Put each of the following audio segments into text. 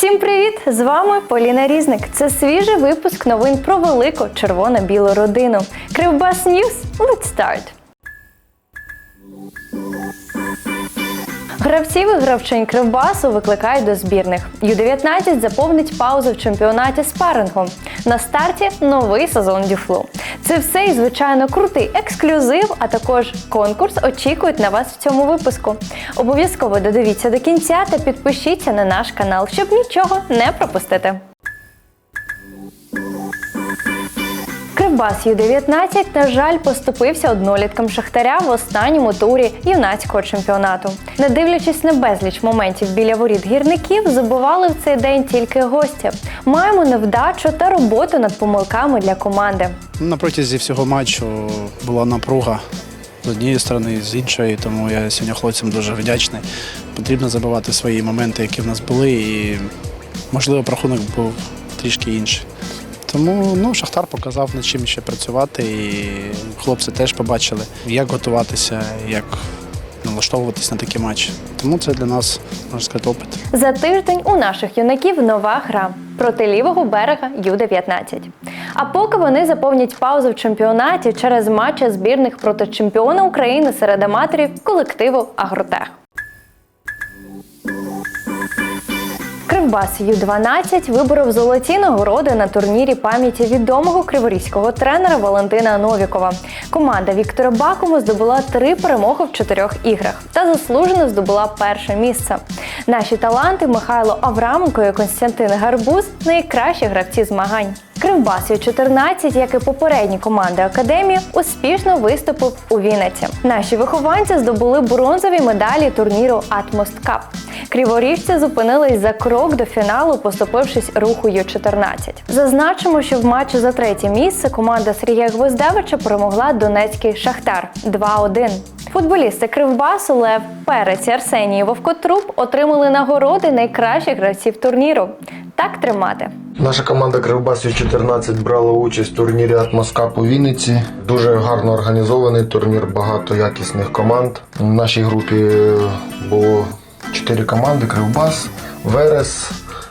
Всім привіт! З вами Поліна Різник. Це свіжий випуск новин про велику червоно-білу родину. Кривбас Ньюс. Let's start! Гравців і гравчинь Кривбасу викликають до збірних. Ю-19 заповнить паузу в чемпіонаті спарингом. На старті новий сезон Дюфлу. Це все і, звичайно, крутий ексклюзив, а також конкурс очікують на вас в цьому випуску. Обов'язково додивіться до кінця та підпишіться на наш канал, щоб нічого не пропустити. Кривбас Ю-19, на жаль, поступився одноліткам Шахтаря в останньому турі юнацького чемпіонату. Не дивлячись на безліч моментів біля воріт гірників, забували в цей день тільки гості. Маємо невдачу та роботу над помилками для команди. На протязі всього матчу була напруга з однієї сторони, з іншої, тому я сьогодні хлопцям дуже вдячний. Потрібно забивати свої моменти, які в нас були, і можливо рахунок був трішки інший. Тому ну, Шахтар показав над чим ще працювати, і хлопці теж побачили, як готуватися, як налаштовуватись на такі матчі. Тому це для нас, можна сказати, опит. За тиждень у наших юнаків нова гра проти лівого берега Ю-19. А поки вони заповнять паузу в чемпіонаті через матчі збірних проти чемпіона України серед аматорів колективу Агротех. Кривбас Ю-12 виборов золоті нагороди на турнірі пам'яті відомого криворізького тренера Валентина Новікова. Команда Віктора Бакому здобула три перемоги в чотирьох іграх та заслужено здобула перше місце. Наші таланти Михайло Авраменко і Константин Гарбуз найкращі гравці змагань. Кривбас Ю-14, як і попередні команди академії, успішно виступив у Вінниці. Наші вихованці здобули бронзові медалі турніру Атмост Кап. Криворіжці зупинились за крок до фіналу, поступившись руху Ю-14. Зазначимо, що в матчі за третє місце команда Сергія Гвоздевича перемогла Донецький Шахтар 2-1. Футболісти Кривбасу Лев Перець і Арсеній Вовкотруб отримали нагороди найкращих гравців турніру. Так тримати. Наша команда Кривбас Ю-14 брала участь в турнірі Атмоскап у Вінниці. Дуже гарно організований турнір, багато якісних команд. В нашій групі було чотири команди: Кривбас, Верес,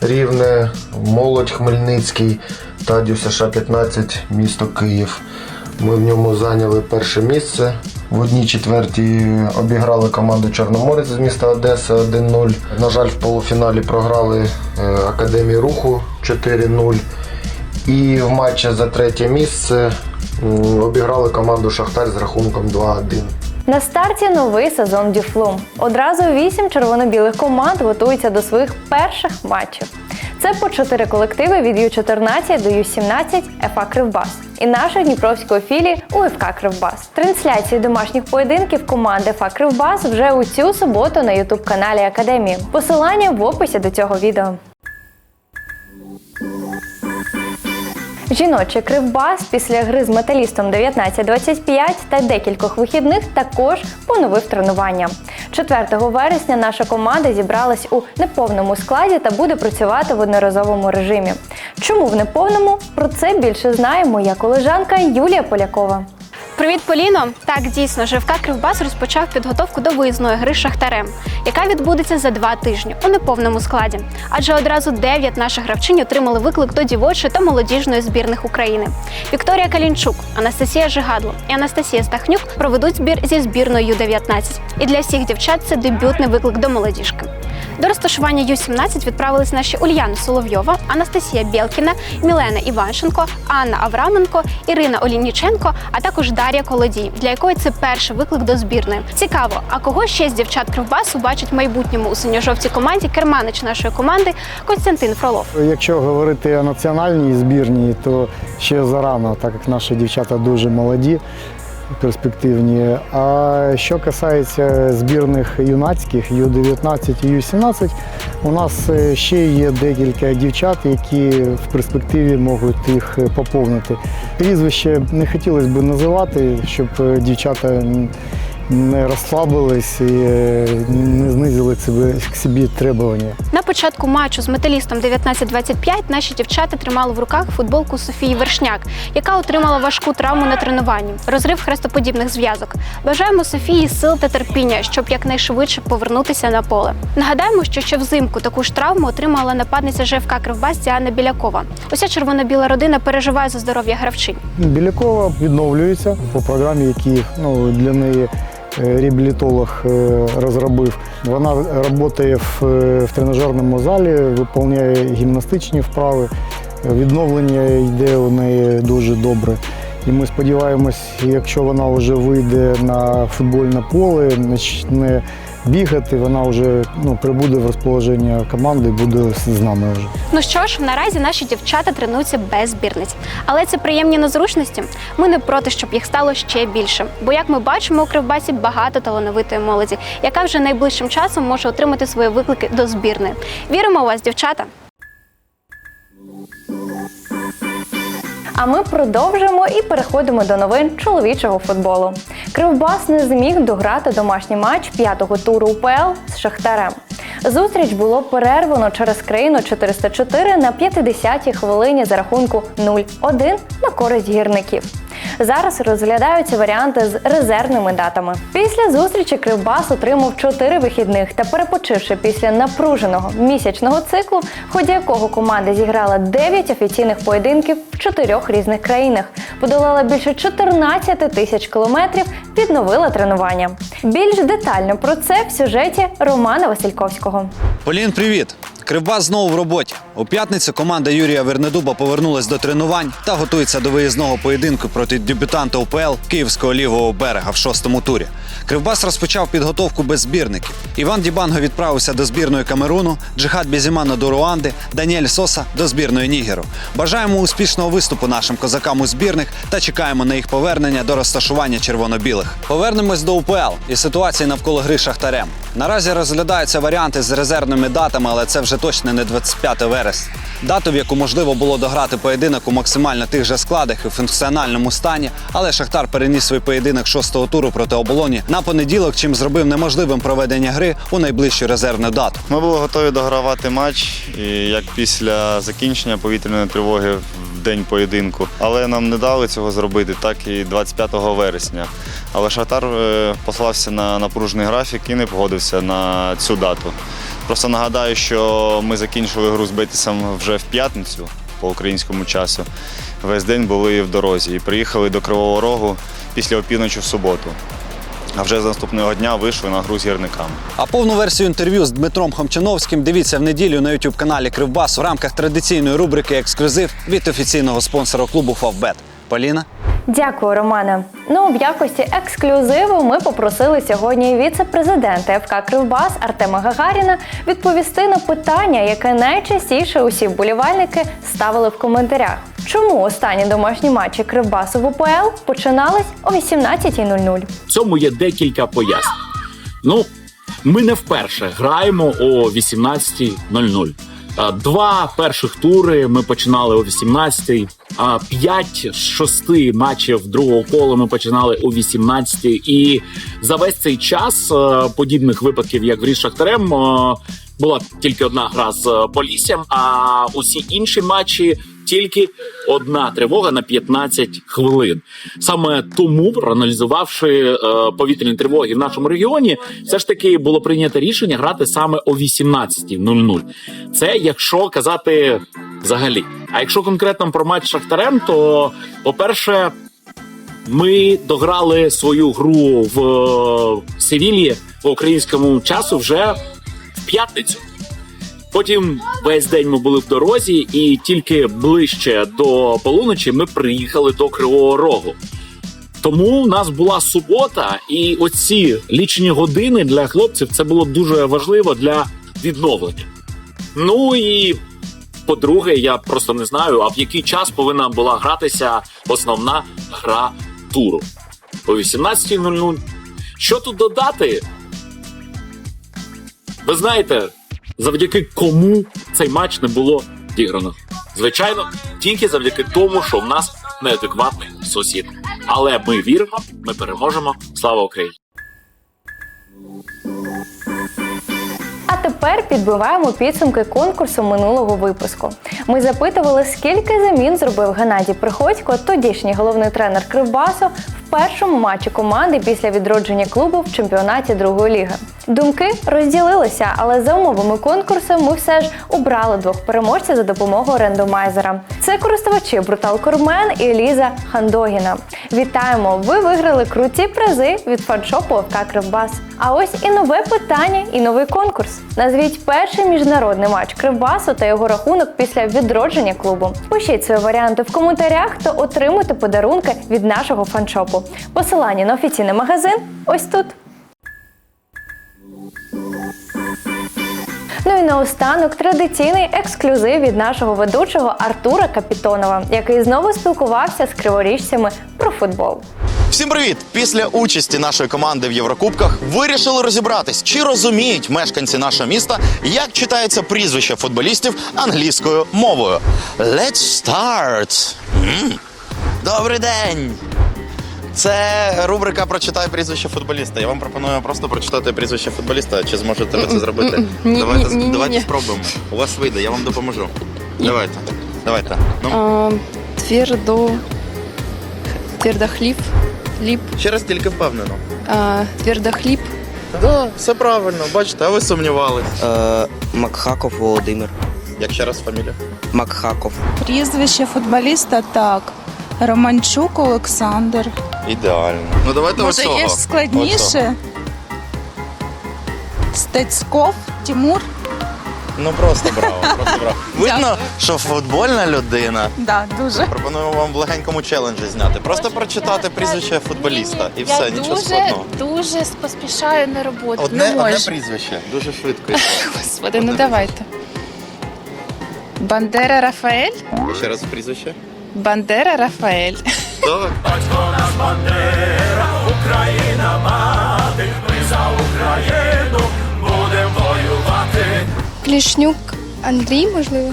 Рівне, Молодь Хмельницький та США 15 місто Київ. Ми в ньому зайняли перше місце. В одній четвертій обіграли команду Чорноморець з міста Одеса 1-0. На жаль, в полуфіналі програли е, Академії Руху 4-0. І в матчі за третє місце обіграли команду Шахтар з рахунком 2-1. На старті новий сезон Дюфлу. Одразу вісім червоно-білих команд готуються до своїх перших матчів. Це по чотири колективи від Ю-14 до Ю-17 ФА Кривбас і нашої дніпровської філії УФК Кривбас. Трансляції домашніх поєдинків команди ФА Кривбас вже у цю суботу на ютуб-каналі Академії. Посилання в описі до цього відео. Жіночий кривбас після гри з металістом 19-25 та декількох вихідних також поновив тренування. 4 вересня наша команда зібралась у неповному складі та буде працювати в одноразовому режимі. Чому в неповному? Про це більше знає моя колежанка Юлія Полякова. Привіт, Поліно! Так, дійсно, ЖФК Кривбас розпочав підготовку до виїзної гри Шахтарем, яка відбудеться за два тижні у неповному складі. Адже одразу дев'ять наших гравчинь отримали виклик до дівочої та молодіжної збірних України. Вікторія Калінчук, Анастасія Жигадло і Анастасія Стахнюк проведуть збір зі збірною Ю-19. І для всіх дівчат це дебютний виклик до молодіжки. До розташування Ю-17 відправились наші Ульяна Соловйова, Анастасія Білкіна, Мілена Іванченко, Анна Авраменко, Ірина Олініченко, а також Дар'я Колодій, для якої це перший виклик до збірної. Цікаво, а кого ще з дівчат Кривбасу бачить в майбутньому у синьо-жовтій команді керманич нашої команди Костянтин Фролов. Якщо говорити о національній збірній, то ще зарано, так як наші дівчата дуже молоді, перспективні. А що касається збірних юнацьких, Ю-19 і Ю-17, у нас е, ще є декілька дівчат, які в перспективі можуть їх поповнити. Прізвище не хотілося б називати, щоб е, дівчата не розслабились і е, не знизили к собі, требування. На початку матчу з металістом 19-25 наші дівчата тримали в руках футболку Софії Вершняк, яка отримала важку травму на тренуванні, розрив хрестоподібних зв'язок. Бажаємо Софії сил та терпіння, щоб якнайшвидше повернутися на поле. Нагадаємо, що ще взимку таку ж травму отримала нападниця ЖФК Кривбас Діана Білякова. Уся червоно-біла родина переживає за здоров'я гравчинь. Білякова відновлюється по програмі, які ну, для неї реабілітолог е, розробив. Вона працює в, е, в тренажерному залі, виконує гімнастичні вправи. Відновлення йде у неї дуже добре. І ми сподіваємось, якщо вона вже вийде на футбольне поле, почне бігати, вона вже ну, прибуде в розположення команди і буде з нами вже. Ну що ж, наразі наші дівчата тренуються без збірниць. Але це приємні незручності. Ми не проти, щоб їх стало ще більше. Бо, як ми бачимо, у Кривбасі багато талановитої молоді, яка вже найближчим часом може отримати свої виклики до збірної. Віримо у вас, дівчата! А ми продовжуємо і переходимо до новин чоловічого футболу. Кривбас не зміг дограти домашній матч п'ятого туру УПЛ з Шахтарем. Зустріч було перервано через країну 404 на 50-й хвилині за рахунку 0-1 на користь гірників. Зараз розглядаються варіанти з резервними датами. Після зустрічі Кривбас отримав 4 вихідних та перепочивши після напруженого місячного циклу, в ході якого команда зіграла 9 офіційних поєдинків в чотирьох різних країнах, подолала більше 14 тисяч кілометрів, відновила тренування. Більш детально про це в сюжеті Романа Васильковського. Полін, привіт! Кривбас знову в роботі. У п'ятницю команда Юрія Вернедуба повернулась до тренувань та готується до виїзного поєдинку проти дебютанта УПЛ Київського лівого берега в шостому турі. Кривбас розпочав підготовку без збірників. Іван Дібанго відправився до збірної Камеруну, Джихад Бізімана до Руанди, Даніель Соса до збірної Нігеру. Бажаємо успішного виступу нашим козакам у збірних та чекаємо на їх повернення до розташування червоно-білих. Повернемось до УПЛ і ситуації навколо гри Шахтарем. Наразі розглядаються варіанти з резервними датами, але це вже точно не 25 вересня. Дату, в яку можливо було дограти поєдинок у максимально тих же складах і функціональному стані, але Шахтар переніс свій поєдинок шостого туру проти оболоні на понеділок, чим зробив неможливим проведення гри у найближчу резервну дату. Ми були готові догравати матч, і як після закінчення повітряної тривоги в день поєдинку. Але нам не дали цього зробити, так і 25 вересня. Але Шахтар е, послався на напружений графік і не погодився на цю дату. Просто нагадаю, що ми закінчили гру з Бетісом вже в п'ятницю по українському часу. Весь день були в дорозі і приїхали до Кривого Рогу після опівночі в суботу. А вже з наступного дня вийшли на гру з гірниками. А повну версію інтерв'ю з Дмитром Хомчановським дивіться в неділю на youtube каналі Кривбас в рамках традиційної рубрики Ексклюзив від офіційного спонсора клубу Фавбет. Поліна. Дякую, Романе. Ну, в якості ексклюзиву ми попросили сьогодні віце-президента ФК Кривбас Артема Гагаріна відповісти на питання, яке найчастіше усі вболівальники ставили в коментарях. Чому останні домашні матчі Кривбасу в УПЛ починались о 18.00? В цьому є декілька пояснень. Ну, ми не вперше граємо о 18.00. А, Два перших тури ми починали о 18 а п'ять з шести матчів другого кола ми починали о 18 І за весь цей час е, подібних випадків, як в Різ Шахтарем, е, була тільки одна гра з е, Поліссям, а усі інші матчі тільки одна тривога на 15 хвилин. Саме тому, проаналізувавши е, повітряні тривоги в нашому регіоні, все ж таки було прийнято рішення грати саме о 18.00. Це якщо казати взагалі. А якщо конкретно про матч Шахтарем, то по-перше, ми дограли свою гру в е, Севілії по українському часу вже в п'ятницю. Потім весь день ми були в дорозі, і тільки ближче до полуночі ми приїхали до Кривого Рогу. Тому у нас була субота, і оці лічені години для хлопців це було дуже важливо для відновлення. Ну і по-друге, я просто не знаю, а в який час повинна була гратися основна гра туру. О 18.00. Що тут додати? Ви знаєте, завдяки кому цей матч не було зіграно. Звичайно, тільки завдяки тому, що в нас неадекватний сусід. Але ми віримо, ми переможемо. Слава Україні! А тепер підбиваємо підсумки конкурсу минулого випуску. Ми запитували, скільки замін зробив Геннадій Приходько, тодішній головний тренер Кривбасу, в першому матчі команди після відродження клубу в чемпіонаті другої ліги. Думки розділилися, але за умовами конкурсу ми все ж обрали двох переможців за допомогою рендомайзера. Це користувачі Брутал Кормен і Ліза Хандогіна. Вітаємо! Ви виграли круті призи від фаншопу ОФК Кривбас. А ось і нове питання, і новий конкурс. Назвіть перший міжнародний матч Кривбасу та його рахунок після відродження клубу. Пишіть свої варіанти в коментарях та отримуйте подарунки від нашого фаншопу. Посилання на офіційний магазин ось тут. Ну і наостанок традиційний ексклюзив від нашого ведучого Артура Капітонова, який знову спілкувався з криворіжцями про футбол. Всім привіт! Після участі нашої команди в Єврокубках вирішили розібратись, чи розуміють мешканці нашого міста, як читається прізвище футболістів англійською мовою. Let's start! М. Добрий день! Це рубрика Прочитай прізвище футболіста. Я вам пропоную просто прочитати прізвище футболіста. Чи зможете ви це зробити? давайте давайте спробуємо. У вас вийде, я вам допоможу. Давайте. Давайте. Ну, А, твердо... Твердохліб. Ліп. ще раз тільки впевнено. А, твердохліб. Да, все правильно, бачите, а ви сумнівались. Е, Макхаков Володимир. Як ще раз фамілія? Макхаков. Прізвище футболіста так. Романчук Олександр. Ідеально. Ну давайте Може, оцього. є ж складніше? Стецьков Тимур. Ну просто браво, просто браво. Видно, що футбольна людина. Да, дуже. Пропонуємо вам в легенькому челенджі зняти. Просто прочитати прізвище футболіста і все, нічого складного. дуже поспішаю на роботу. Одне, одне прізвище, дуже швидко. йде. Господи, ну давайте. Бандера Рафаель? Ще раз прізвище. Бандера Рафаель. Так. Клішнюк Андрій, можливо?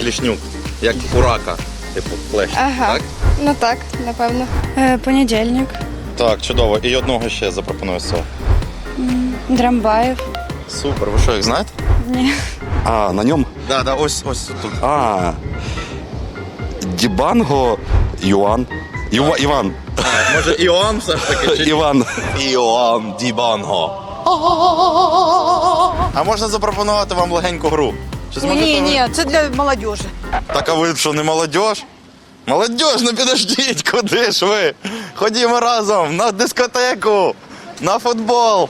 Клішнюк, як у рака, типу плещ. Ага. Так? Ну так, напевно. Е, понедільник. Так, чудово. І одного ще запропоную з. Драмбаєв. Супер, ви що, їх знаєте? Ні. А, на ньому? Да, да, ось ось тут. А. Дібанго Юан. Іва, Іван. Може, Іоанн все ж таки? Чи... Іван. Іоанн Дібанго. А можна запропонувати вам легеньку гру? Чи зможете ви- це для молодежі. Так а ви що, не молодіж? Молодіж, ну підождіть, куди ж ви? Ходімо разом на дискотеку, на футбол.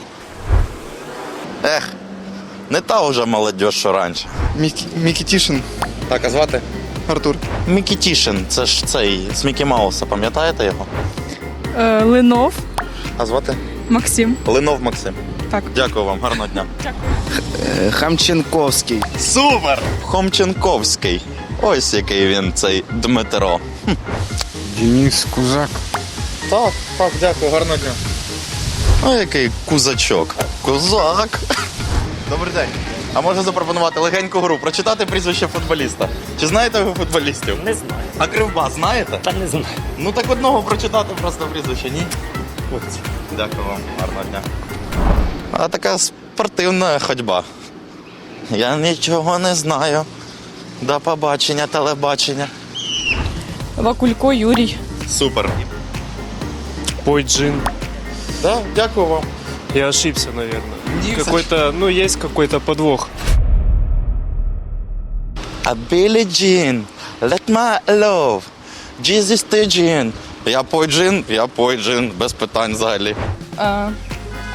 Ех, не та вже молодіж, що раніше. Мікітішин Так, а звати? Артур. Мікі це ж цей з Мікі Мауса, пам'ятаєте його? Е, Линов А звати? Максим. Линов Максим. Так. Дякую вам, гарного дня. Хамченковський. Супер! Хомченковський. Ось який він, цей Дмитро. Денис Кузак. Так, так, дякую, гарного дня. Ой, який кузачок. Кузак. Добрий день. А можна запропонувати легеньку гру, прочитати прізвище футболіста. Чи знаєте ви футболістів? Не знаю. А Кривбас знаєте? Та не знаю. Ну так одного прочитати просто прізвище, ні? Дякую вам, гарного дня. А така спортивна ходьба. Я нічого не знаю. До побачення, телебачення. Вакулько Юрій. Супер. Пойджин. Да, дякую вам. Я ошибся, наверное. Какой-то, ну, есть какой-то подвох. А Білі Джін, let my love, Jesus ти Джін. Я пойджин, я пойджин, без питань взагалі. А,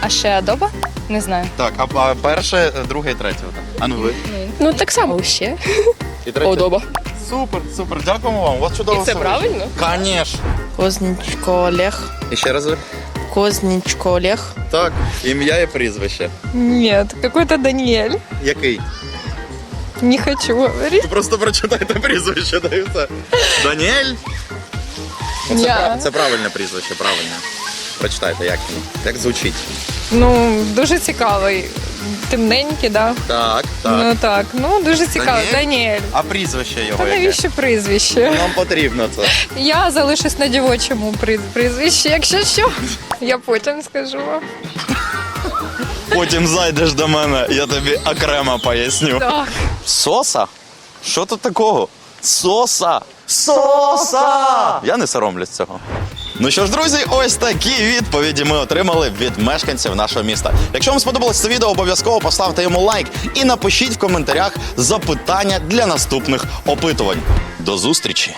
а ще Адоба? Не знаю. Так, а, а перше, друге і третє. отак. А ну ви. Ну так само ще. І третє. Одоба. Супер, супер, дякуємо вам. У вас чудово. І це все вийшло. правильно? Конечно. Кознічко Олег. І ще раз ви. Кознічко Олег. Так, ім'я і прізвище. Ні, какой-то Даніель. Який? Не хочу говорити. Просто прочитайте прізвище, да і все. Даніель? Це, Я. прав- це правильне прізвище, правильне. Прочитайте, як. Як звучить. Ну, дуже цікавий. Темненький, да? Так, так. Ну так, ну дуже цікавий. Даніель? Даніель. А прізвище його Та яке? навіщо прізвище? Нам потрібно це. Я залишусь на дівочому приз- прізвищі, якщо що, я потім скажу вам. Потім зайдеш до мене, я тобі окремо поясню. Так. Соса? Що тут такого? Соса! Соса! Я не соромлюсь цього. Ну що ж, друзі, ось такі відповіді ми отримали від мешканців нашого міста. Якщо вам сподобалось це відео, обов'язково поставте йому лайк і напишіть в коментарях запитання для наступних опитувань. До зустрічі!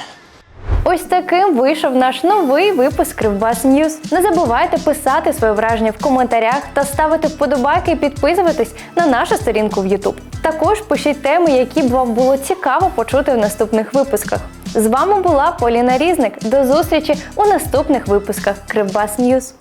Ось таким вийшов наш новий випуск Кривбас Ньюз. Не забувайте писати своє враження в коментарях та ставити вподобайки і підписуватись на нашу сторінку в YouTube. Також пишіть теми, які б вам було цікаво почути в наступних випусках. З вами була Поліна Різник. До зустрічі у наступних випусках Кривбас Ньюз.